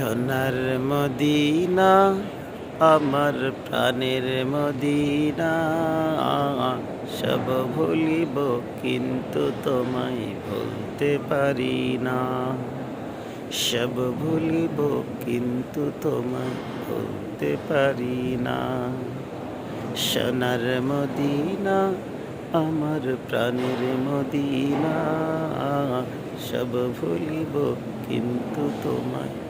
সোনার মদিনা, আমার প্রাণের মদিনা। সব ভুলিব কিন্তু তোমায় ভুলতে পারি না। সব ভুলিব কিন্তু তোমায় ভুলতে পারি না। সোনার মদিনা, আমার প্রাণের মদিনা। সব ভুলিব কিন্তু তোমায়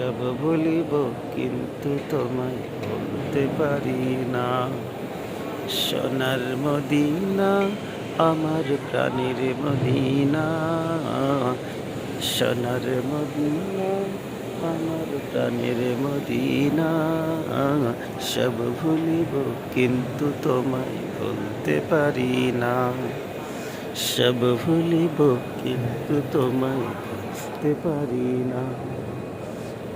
সব ভুলিব কিন্তু তোমায় বলতে পারি না। সোনার মদিনা, আমার প্রাণের মদিনা। সোনার মদিনা, আমার প্রাণের মদিনা। সব ভুলিব, কিন্তু তোমায় বলতে পারি না। সব ভুলিব, কিন্তু তোমায় ভুলতে পারি না।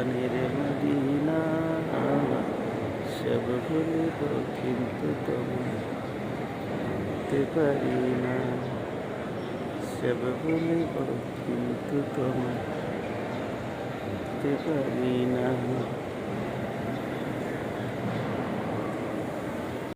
প্রাণের মদিনা। সব ভুলিব কিন্তু ভুলতে পারি না। সব ভুলিব কিন্তু তোমায় পারি না।